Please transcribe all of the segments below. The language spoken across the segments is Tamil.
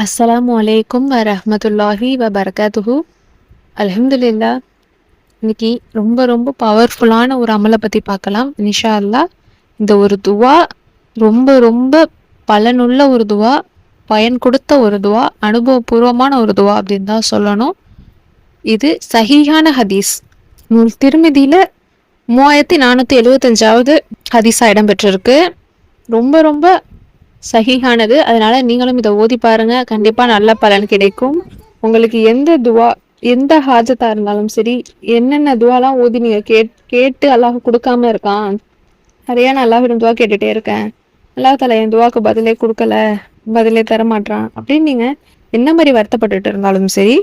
அஸ்ஸலாமு அலைக்கும் வரஹ்மத்துல்லாஹி வ பரகாத்துஹு அலமதுல்லா இன்னைக்கு ரொம்ப ரொம்ப பவர்ஃபுல்லான ஒரு அமலை பற்றி பார்க்கலாம். நிஷா அல்லாஹ் இந்த ஒரு துவா ரொம்ப ரொம்ப பலனுள்ள ஒரு துவா பயன் கொடுத்த ஒரு துவா அனுபவபூர்வமான ஒரு துவா அப்படின்னு தான் சொல்லணும். இது சஹியான ஹதீஸ். நூல் திருமதியில் மூவாயிரத்தி நானூற்றி எழுவத்தஞ்சாவது ஹதீஸாக இடம்பெற்றிருக்கு. ரொம்ப ரொம்ப சகிஹானது அதனால் நீங்களும் இதை ஓதி பாருங்கள் கண்டிப்பாக நல்ல பலன் கிடைக்கும். உங்களுக்கு எந்த துவா எந்த ஹாஜத்தாக இருந்தாலும் சரி என்னென்ன துவாலாம் ஓதி நீங்கள் கேட் கேட்டு அல்லாஹ் கொடுக்காம இருக்கான். நிறையா நான் அல்லாஹிடம் துவா கேட்டுகிட்டே இருக்கேன். அல்லாஹ் தலை என் துவாக்கு பதிலே கொடுக்கல பதிலே தர மாட்றான். அப்படின்னு நீங்கள் என்ன மாதிரி வருத்தப்பட்டுட்டு இருந்தாலும் சரி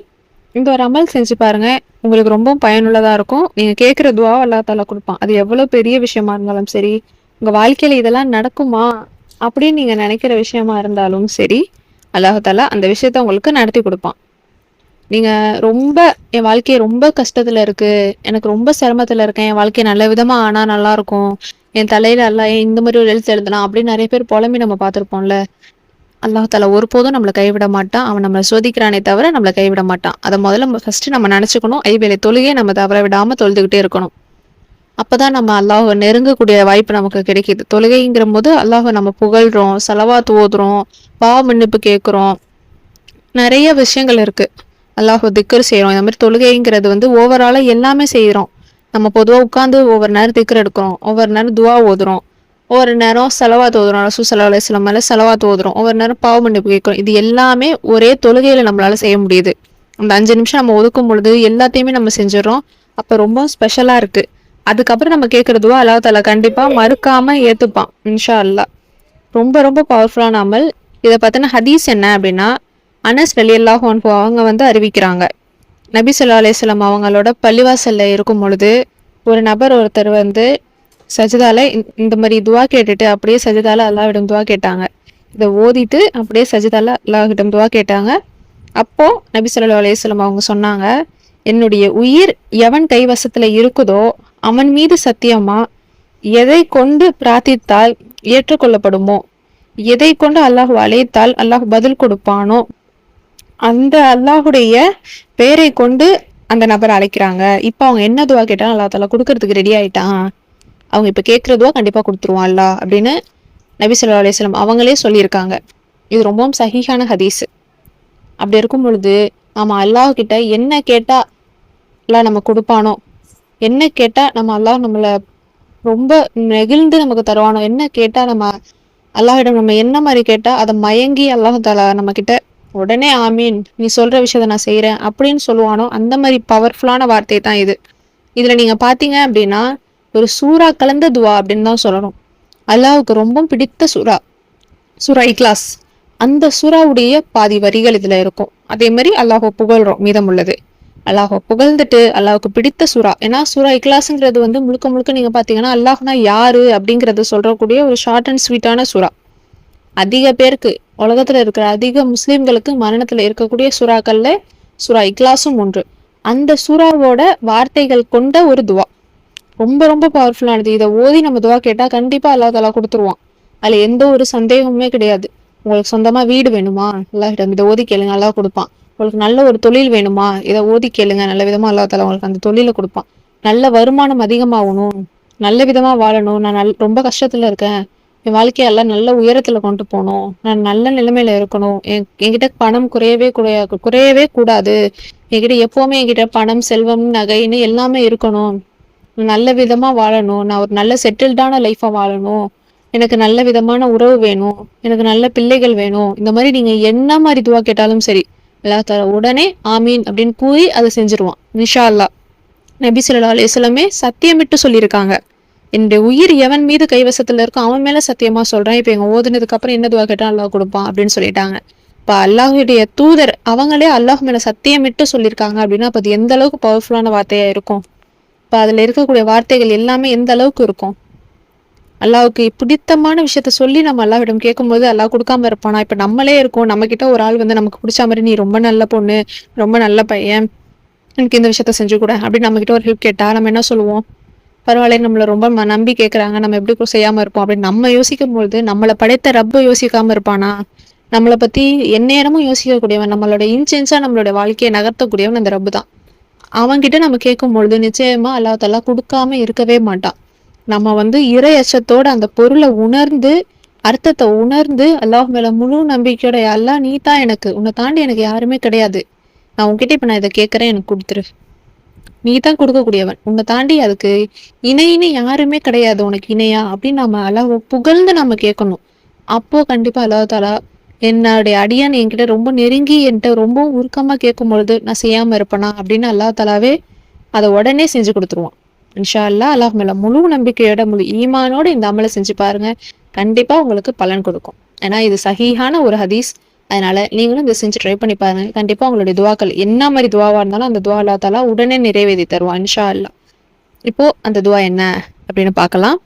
இந்த ஒரு அமல் செஞ்சு பாருங்க. உங்களுக்கு ரொம்ப பயனுள்ளதாக இருக்கும். நீங்கள் கேட்குற துவா அல்லா தாலா கொடுப்பான். அது எவ்வளோ பெரிய விஷயமா இருந்தாலும் சரி உங்கள் வாழ்க்கையில் இதெல்லாம் நடக்குமா? அப்படின்னு நீங்கள் நினைக்கிற விஷயமா இருந்தாலும் சரி அல்லாஹாலா அந்த விஷயத்த உங்களுக்கு நடத்தி கொடுப்பான். நீங்கள் ரொம்ப என் வாழ்க்கையை ரொம்ப கஷ்டத்தில் இருக்குது எனக்கு ரொம்ப சிரமத்தில் இருக்கேன் என் வாழ்க்கை நல்ல விதமாக ஆனால் நல்லாயிருக்கும் என் தலையில் எல்லாம் ஏன் இந்த மாதிரி ஒரு எழுத்து எழுதலாம் அப்படின்னு நிறைய பேர் புலம்பி நம்ம பார்த்துருப்போம்ல. அல்லாஹ் ஒருபோதும் நம்மளை கைவிட மாட்டான் அவன் நம்மளை சோதிக்கிறானே தவிர நம்மளை கைவிட மாட்டான். அதை முதல்ல ஃபஸ்ட்டு நம்ம நினச்சிக்கணும் ஐவேலை தொழுகையை நம்ம தவற விடாமல் தொழுதுகிட்டே இருக்கணும். அப்பதான் நம்ம அல்லாஹ் நெருங்கக்கூடிய வாய்ப்பு நமக்கு கிடைக்கிது. தொழுகைங்கிற போது அல்லாஹ் நம்ம புகழ்கிறோம் செலவாத்து ஓதுறோம் பாவ மன்னிப்பு கேட்குறோம். நிறைய விஷயங்கள் இருக்குது அல்லாஹ் திக்கர் செய்கிறோம் இந்த மாதிரி தொழுகைங்கிறது வந்து ஓவராலாக எல்லாமே செய்கிறோம் நம்ம பொதுவாக உட்காந்து ஒவ்வொரு நேரம் திக்கர் எடுக்கிறோம். ஒவ்வொரு நேரம் துவா ஓதுறோம். ஒவ்வொரு நேரம் செலவாத்து ஓதுறோம். ரசூ சல்லா அலுவலம் மேலே செலவாத்து ஓதுறோம். ஒவ்வொரு நேரம் பாவ மன்னிப்பு கேட்குறோம். இது எல்லாமே ஒரே தொழுகையில நம்மளால செய்ய முடியுது. அந்த அஞ்சு நிமிஷம் நம்ம ஒதுக்கும் பொழுது எல்லாத்தையுமே நம்ம செஞ்சிடறோம். அப்போ ரொம்ப ஸ்பெஷலாக இருக்குது அதுக்கப்புறம் நம்ம கேட்குறதுவா அல்லா தாலா கண்டிப்பாக மறுக்காம ஏற்றுப்பான் இன்ஷா அல்லாஹ் ரொம்ப ரொம்ப பவர்ஃபுல்லான அமல். இதை பற்றின ஹதீஸ் என்ன அப்படின்னா அனஸ் அலி அல்லாஹ் அவங்க வந்து அறிவிக்கிறாங்க. நபி சொல்லா அலிஸ்லாம் அவங்களோட பள்ளிவாசல்ல இருக்கும் பொழுது ஒரு நபர் ஒருத்தர் வந்து சஜிதால இந்த- மாதிரி துவா கேட்டுட்டு அப்படியே சஜிதால அல்லாஹ்விடம் துவா கேட்டாங்க. இதை ஓதிட்டு அப்படியே சஜிதால அல்லாஹ்விடம் துவா கேட்டாங்க. அப்போ நபி சொல்லா அலிஸ்லாம் அவங்க சொன்னாங்க என்னுடைய உயிர் எவன் கைவசத்துல இருக்குதோ அவன் மீது சத்தியமா? எதை கொண்டு பிரார்த்தித்தால் ஏற்றுக்கொள்ளப்படுமோ? எதை கொண்டு அல்லாஹ் அழைத்தால் அல்லாஹ் பதில் கொடுப்பானோ? அந்த அல்லாஹுடைய பெயரை கொண்டு அந்த நபர் அழைக்கிறாங்க. இப்போ அவங்க என்ன துவா கேட்டாலும் அல்லா தாலா கொடுக்கறதுக்கு ரெடி ஆயிட்டான். அவங்க இப்போ கேட்குறதுவா கண்டிப்பாக கொடுத்துருவான் அல்லா அப்படின்னு நபி சொல்லா அலிஸ்லாம் அவங்களே சொல்லியிருக்காங்க. இது ரொம்பவும் சகிஹான ஹதீஸ். அப்படி இருக்கும் பொழுது ஆமாம் அல்லாஹ் கிட்ட என்ன கேட்டா நம்ம கொடுப்பானோ? என்ன கேட்டால் நம்ம அல்லாஹ் நம்மளை ரொம்ப நெகிழ்ந்து நமக்கு தருவானோ? என்ன கேட்டால் நம்ம அல்லாஹிடம் நம்ம என்ன மாதிரி கேட்டால் அதை மயங்கி அல்லாஹ் தலா நம்ம கிட்ட உடனே ஆமீன் நீ சொல்கிற விஷயத்த நான் செய்கிறேன் அப்படின்னு சொல்லுவானோ? அந்த மாதிரி பவர்ஃபுல்லான வார்த்தை தான் இது. இதில் நீங்கள் பார்த்தீங்க அப்படின்னா ஒரு சூறா கலந்த துவா அப்படின்னு தான் சொல்லணும். அல்லாவுக்கு ரொம்ப பிடித்த சூறா சூரா இக்லாஸ். அந்த சூறாவுடைய பாதி வரிகள் இதில் இருக்கும். அதே மாதிரி அல்லாஹ் புகழ்றோம் மீதம் உள்ளது. அல்லாஹோ புகழ்ந்துட்டு அல்லாஹுக்கு பிடித்த சுறா. ஏன்னா சுறா இக்லாஸுங்கிறது வந்து முழுக்க முழுக்க நீங்க பாத்தீங்கன்னா அல்லாஹ்னா யாரு அப்படிங்கறத சொல்றக்கூடிய ஒரு ஷார்ட் அண்ட் ஸ்வீட்டான சுறா. அதிக பேருக்கு உலகத்துல இருக்கிற அதிக முஸ்லீம்களுக்கு மரணத்துல இருக்கக்கூடிய சுறாக்களில் சுறா இக்லாஸும் ஒன்று. அந்த சூறாவோட வார்த்தைகள் கொண்ட ஒரு துவா. ரொம்ப ரொம்ப பவர்ஃபுல்லானது இதை ஓதி நம்ம துவா கேட்டா கண்டிப்பா அல்லாஹ் தலா கொடுத்துருவான். அதுல எந்த ஒரு சந்தேகமுமே கிடையாது. உங்களுக்கு சொந்தமா வீடு வேணுமா? அல்லாஹிடம் இதை ஓதி கேளுங்க. நல்லா கொடுப்பான். உங்களுக்கு நல்ல ஒரு தொழில் வேணுமா? இதை ஓதி கேளுங்க. நல்ல விதமாக அல்லா தாலா உங்களுக்கு அந்த தொழிலை கொடுப்பான். நல்ல வருமானம் அதிகமாகணும். நல்ல விதமா வாழணும். நான் நல் ரொம்ப கஷ்டத்துல இருக்கேன். என் வாழ்க்கையெல்லாம் நல்ல உயரத்தில் கொண்டு போகணும். நான் நல்ல நிலைமையில இருக்கணும். என் என்கிட்ட பணம் குறையவே குறைய குறையவே கூடாது. என்கிட்ட எப்போவுமே என்கிட்ட பணம் செல்வம் நகைன்னு எல்லாமே இருக்கணும். நல்ல விதமா வாழணும். நான் ஒரு நல்ல செட்டில்டான லைஃப்பை வாழணும். எனக்கு நல்ல விதமான உறவு வேணும். எனக்கு நல்ல பிள்ளைகள் வேணும். இந்த மாதிரி நீங்க என்ன மாதிரி துவா கேட்டாலும் சரி அல்லா தாலா உடனே ஆமீன் அப்படின்னு கூறி அதை செஞ்சிருவான். நிஷா அல்லா நபி சொல்லா அலைஹி சத்தியமிட்டு சொல்லியிருக்காங்க. என்னுடைய உயிர் எவன் மீது கைவசத்தில் இருக்கோ அவன் மேலே சத்தியமாக சொல்கிறேன் இப்போ எங்கள் ஓதுனதுக்கு அப்புறம் என்ன துவா கேட்டால் அல்லாஹ் கொடுப்பான் அப்படின்னு சொல்லிட்டாங்க. இப்போ அல்லாஹுடைய தூதர் அவங்களே அல்லாஹ் மேலே சத்தியமிட்டு சொல்லியிருக்காங்க அப்படின்னா அப்போ அது எந்த அளவுக்கு பவர்ஃபுல்லான வார்த்தையாக இருக்கும்? இப்போ அதில் இருக்கக்கூடிய வார்த்தைகள் எல்லாமே எந்த அளவுக்கு இருக்கும்? அல்லாவுக்கு பிடித்தமான விஷயத்த சொல்லி நம்ம அல்லாவிடம் கேட்கும்போது அல்லாஹ் கொடுக்காம இருப்பானா? இப்போ நம்மளே இருக்கோம். நம்மக்கிட்ட ஒரு ஆள் வந்து நமக்கு பிடிச்ச மாதிரி நீ ரொம்ப நல்ல பொண்ணு ரொம்ப நல்ல பையன் எனக்கு இந்த விஷயத்த செஞ்சு கூட அப்படின்னு நம்ம கிட்ட ஒரு ஹெல்ப் கேட்டால் நம்ம என்ன சொல்லுவோம்? பரவாயில்ல நம்மளை ரொம்ப நம்பி கேட்குறாங்க நம்ம எப்படி செய்யாமல் இருப்போம் அப்படின்னு நம்ம யோசிக்கும் பொழுது நம்மளை படைத்த ரப்ப யோசிக்காமல் இருப்பானா? நம்மளை பற்றி எந்நேரமும் யோசிக்கக்கூடியவன் நம்மளோட இன்சென்ஸாக நம்மளோட வாழ்க்கையை நகர்த்தக்கூடியவன் அந்த ரப்பு தான். அவன்கிட்ட நம்ம கேட்கும் பொழுது நிச்சயமாக அல்லாத்தெல்லாம் கொடுக்காம இருக்கவே மாட்டான். நம்ம வந்து இறை அச்சத்தோட அந்த பொருளை உணர்ந்து அர்த்தத்தை உணர்ந்து அல்லாஹ் மேல முழு நம்பிக்கையோட எல்லாம் நீ தான் எனக்கு. உன்னை தாண்டி எனக்கு யாருமே கிடையாது. நான் உன்கிட்ட இப்ப நான் இதை கேட்கறேன் எனக்கு கொடுத்துரு. நீ தான் கொடுக்கக்கூடியவன். உன்னை தாண்டி அதுக்கு இணைன்னு யாருமே கிடையாது. உனக்கு இணையா? அப்படின்னு நம்ம அல்லாஹ் புகழ்ந்து நம்ம கேட்கணும். அப்போ கண்டிப்பா அல்லாஹ் தாலா என்னுடைய அடியான் என்கிட்ட ரொம்ப நெருங்கி என்கிட்ட ரொம்ப உருக்கமா கேட்கும் பொழுது நான் செய்யாம இருப்பேனா? அப்படின்னு அல்லா தாலாவே அதை உடனே செஞ்சு கொடுத்துருவான். இன்ஷா அல்லா அல்லாஹ் மேல முழு நம்பிக்கையோட முழு ஈமானோட இந்த அமலை செஞ்சு பாருங்க. கண்டிப்பா உங்களுக்கு பலன் கொடுக்கும். ஏன்னா இது சகிஹான ஒரு ஹதீஸ். அதனால நீங்களும் இதை செஞ்சு ட்ரை பண்ணி பாருங்க. கண்டிப்பா உங்களுடைய துவாக்கள் என்ன மாதிரி துவாவா இருந்தாலும் அந்த துவா அல்லா தாலா உடனே நிறைவேதி தருவோம் இன்ஷா அல்லா இப்போ அந்த துவா என்ன அப்படின்னு பார்க்கலாம்.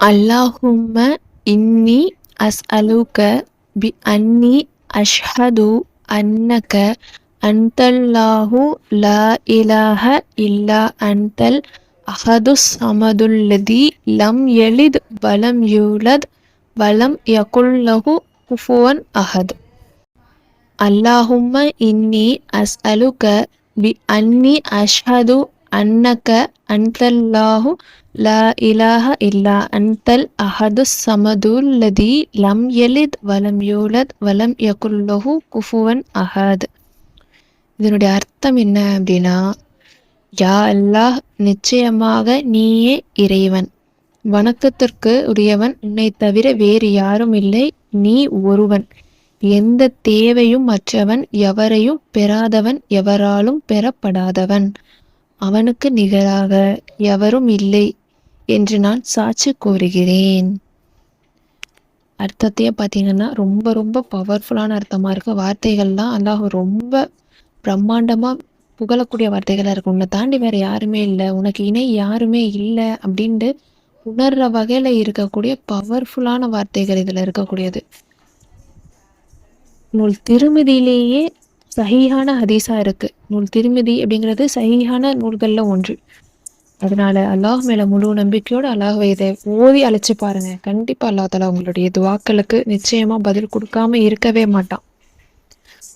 அல்லாஹும்ம இன்னி அஸ் அலுக பி அன்னி அஷ்ஹது அன்னக அந்தல்லாஹு லா இலாஹ இல்லா அந்தல் அஹது சமதுல்லதி லம் எலித் வலம் யூலத் வலம் யகுல்லஹு குஃபுவன் அஹத். அல்லாஹும்ம இன்னி அஸ் அலுக பி அன்னி அஷ்ஹது அன்னக அந்தல்லாஹு லா இலாஹ இல்லா அன்தல் அஹது சமதுல்லதி லம் எலித் வலம் யூலத் வலம் யகுல்லஹு குஃபுவன் அஹத். இதனுடைய அர்த்தம் என்ன அப்படின்னா யா அல்லாஹ் நிச்சயமாக நீயே இறைவன். வணக்கத்திற்கு உரியவன் உன்னை தவிர வேறு யாரும் இல்லை நீ ஒருவன். எந்த தேவையும் மற்றவன் எவரையும் பெறாதவன் எவராலும் பெறப்படாதவன். அவனுக்கு நிகராக எவரும் இல்லை என்று நான் சாட்சி கூறுகிறேன். அர்த்தத்தையே பார்த்தீங்கன்னா ரொம்ப ரொம்ப பவர்ஃபுல்லான அர்த்தமாக இருக்குது வார்த்தைகள்லாம் அல்லாஹ் ரொம்ப பிரம்மாண்டமாக புகழக்கூடிய வார்த்தைகளாக இருக்கும். உன்னை தாண்டி வேறு யாருமே இல்லை. உனக்கு இணை யாருமே இல்லை அப்படின்ட்டு உணர்ற வகையில் இருக்கக்கூடிய பவர்ஃபுல்லான வார்த்தைகள் இதில் இருக்கக்கூடியது. நூல் திருமதியிலேயே சகியான ஹதீஸாக இருக்குது நூல் திருமதி அப்படிங்கிறது சகியான நூல்களில் ஒன்று. அதனால அல்லாஹ் மேலே முழு நம்பிக்கையோடு அல்லாஹ் இதை ஓதி அழைச்சி பாருங்க. கண்டிப்பாக அல்லா தலா உங்களுடைய துவாக்களுக்கு நிச்சயமாக பதில் கொடுக்காம இருக்கவே மாட்டான்.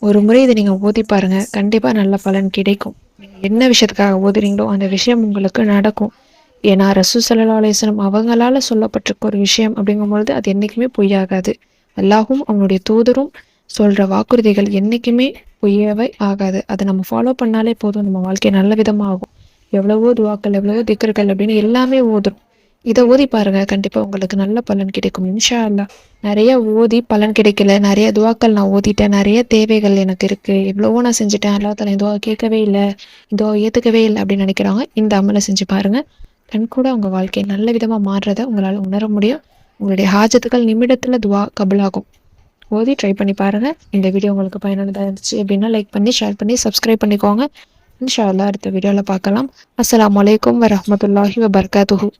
ஒரு முறை இதை நீங்கள் ஓதி பாருங்கள் கண்டிப்பாக நல்ல பலன் கிடைக்கும். என்ன விஷயத்துக்காக ஓதுறீங்களோ அந்த விஷயம் உங்களுக்கு நடக்கும். ஏன்னா ரசூ சல்லா அலிஸ்லம் அவங்களால சொல்லப்பட்டிருக்க ஒரு விஷயம் அப்படிங்கும்பொழுது அது என்றைக்குமே பொய்யாகாது. அல்லாஹும் அவனுடைய தூதரும் சொல்கிற வாக்குறுதிகள் என்றைக்குமே பொய்யவே ஆகாது. அதை நம்ம ஃபாலோ பண்ணாலே போதும். நம்ம வாழ்க்கை நல்ல விதமாகும். எவ்வளவோ துவாக்கள் எவ்வளவோ திக்கர்கள் அப்படின்னு எல்லாமே ஓதுரும் இதை ஓதி பாருங்க. கண்டிப்பாக உங்களுக்கு நல்ல பலன் கிடைக்கும். இன்ஷா அல்லா நிறைய ஓதி பலன் கிடைக்கல. நிறைய துவாக்கள் நான் ஓதிட்டேன். நிறைய தேவைகள் எனக்கு இருக்கு. எவ்வளவோ நான் செஞ்சுட்டேன். அல்லா தலை கேட்கவே இல்லை. இதுவா ஏற்றுக்கவே இல்லை அப்படின்னு நினைக்கிறாங்க. இந்த அமலை செஞ்சு பாருங்க. கண் கூட உங்கள் வாழ்க்கையை நல்ல விதமாக மாறுறதை உங்களால் உணர முடியும். உங்களுடைய ஹாஜத்துக்கள் நிமிடத்தில் துவா கபலாகும். ஓதி ட்ரை பண்ணி பாருங்கள் இந்த வீடியோ உங்களுக்கு பயனுள்ளதாக இருந்துச்சு அப்படின்னா லைக் பண்ணி ஷேர் பண்ணி சப்ஸ்கிரைப் பண்ணிக்கோங்க. இன்ஷா அல்லா அடுத்த வீடியோவில் பார்க்கலாம். அஸ்லாம் வலைக்கம் வரமத்துல்லாஹி வபர்காத்துஹூ.